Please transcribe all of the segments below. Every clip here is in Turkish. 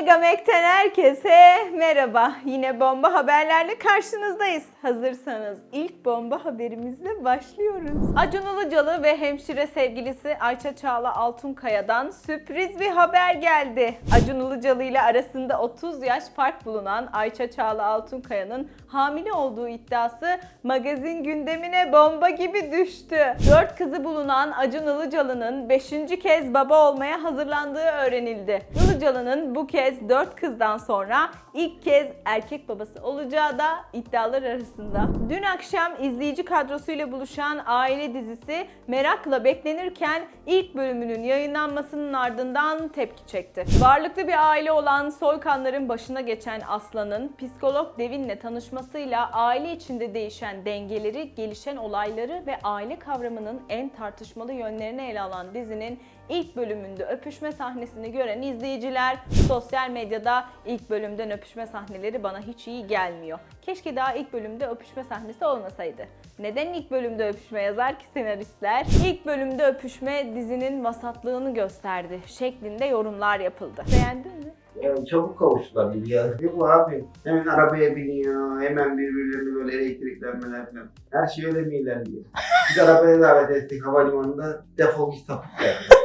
Megamek'ten herkese merhaba. Yine bomba haberlerle karşınızdayız. Hazırsanız ilk bomba haberimizle başlıyoruz. Acun Ilıcalı ve hemşire sevgilisi Ayça Çağla Altunkaya'dan sürpriz bir haber geldi. Acun Ilıcalı ile arasında 30 yaş fark bulunan Ayça Çağla Altunkaya'nın hamile olduğu iddiası magazin gündemine bomba gibi düştü. Dört kızı bulunan Acun Ilıcalı'nın 5. kez baba olmaya hazırlandığı öğrenildi. Ilıcalı'nın bu kez 4 kızdan sonra ilk kez erkek babası olacağı da iddialar arasında. Dün akşam izleyici kadrosuyla buluşan aile dizisi merakla beklenirken ilk bölümünün yayınlanmasının ardından tepki çekti. Varlıklı bir aile olan Soykanların başına geçen Aslan'ın psikolog Devin'le tanışmasıyla aile içinde değişen dengeleri, gelişen olayları ve aile kavramının en tartışmalı yönlerini ele alan dizinin ilk bölümünde öpüşme sahnesini gören izleyiciler sosyal medyada ilk bölümden öpüşme sahneleri bana hiç iyi gelmiyor. Keşke daha ilk bölümde öpüşme sahnesi olmasaydı. Neden ilk bölümde öpüşme yazar ki senaristler? İlk bölümde öpüşme dizinin vasatlığını gösterdi şeklinde yorumlar yapıldı. Beğendin mi? Ya çabuk kavuştular. Ne bu abi? Hemen arabaya biniyor, hemen birbirlerini böyle elektriklenmeler falan. Her şey öyle mi ilerliyor? Biz arabaya davet ettik havalimanında defol git sapık.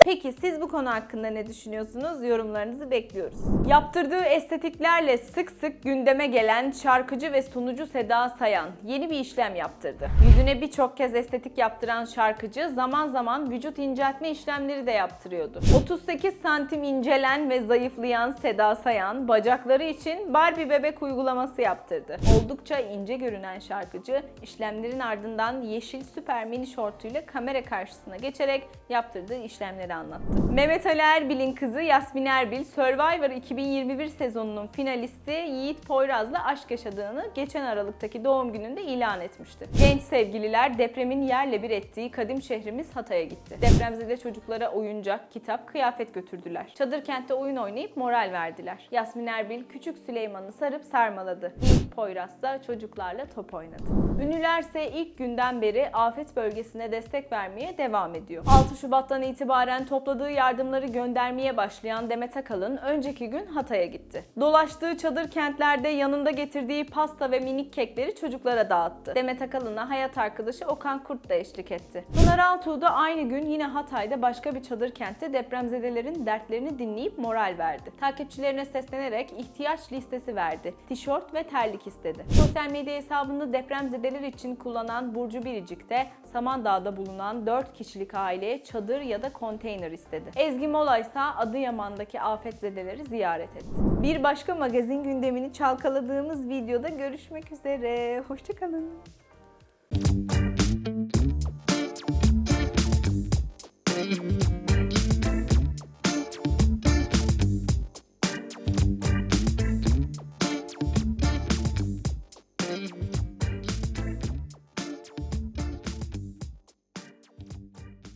Peki siz bu konu hakkında ne düşünüyorsunuz? Yorumlarınızı bekliyoruz. Yaptırdığı estetiklerle sık sık gündeme gelen şarkıcı ve sunucu Seda Sayan yeni bir işlem yaptırdı. Yüzüne birçok kez estetik yaptıran şarkıcı zaman zaman vücut inceltme işlemleri de yaptırıyordu. 38 santim incelen ve zayıflayan Seda Sayan bacakları için Barbie bebek uygulaması yaptırdı. Oldukça ince görünen şarkıcı işlemlerin ardından yeşil süper mini şortuyla kamera karşısına geçerek yaptırdığı işlemleri anlattı. Mehmet Ali Erbil'in kızı Yasmin Erbil, Survivor 2021 sezonunun finalisti Yiğit Poyraz'la aşk yaşadığını geçen Aralık'taki doğum gününde ilan etmişti. Genç sevgililer depremin yerle bir ettiği kadim şehrimiz Hatay'a gitti. Depremzede çocuklara oyuncak, kitap, kıyafet götürdüler. Çadır kentte oyun oynayıp moral verdiler. Yasmin Erbil küçük Süleyman'ı sarıp sarmaladı. Poyraz da çocuklarla top oynadı. Ünlülerse ilk günden beri afet bölgesine destek vermeye devam ediyor. 6 Şubat'tan itibaren topladığı yardımları göndermeye başlayan Demet Akalın önceki gün Hatay'a gitti. Dolaştığı çadır kentlerde yanında getirdiği pasta ve minik kekleri çocuklara dağıttı. Demet Akalın'a hayat arkadaşı Okan Kurt da eşlik etti. Pınar Altuğ da aynı gün yine Hatay'da başka bir çadır kentte depremzedelerin dertlerini dinleyip moral verdi. Takipçilerine seslenerek ihtiyaç listesi verdi. Tişört ve terlik istedi. Sosyal medya hesabını depremzedeler için kullanan Burcu Biricik de Samandağ'da bulunan 4 kişilik aileye çadır ya da konteyner istedi. Ezgi Mola ise Adıyaman'daki afetzedeleri ziyaret etti. Bir başka magazin gündemini çalkaladığımız videoda görüşmek üzere. Hoşçakalın.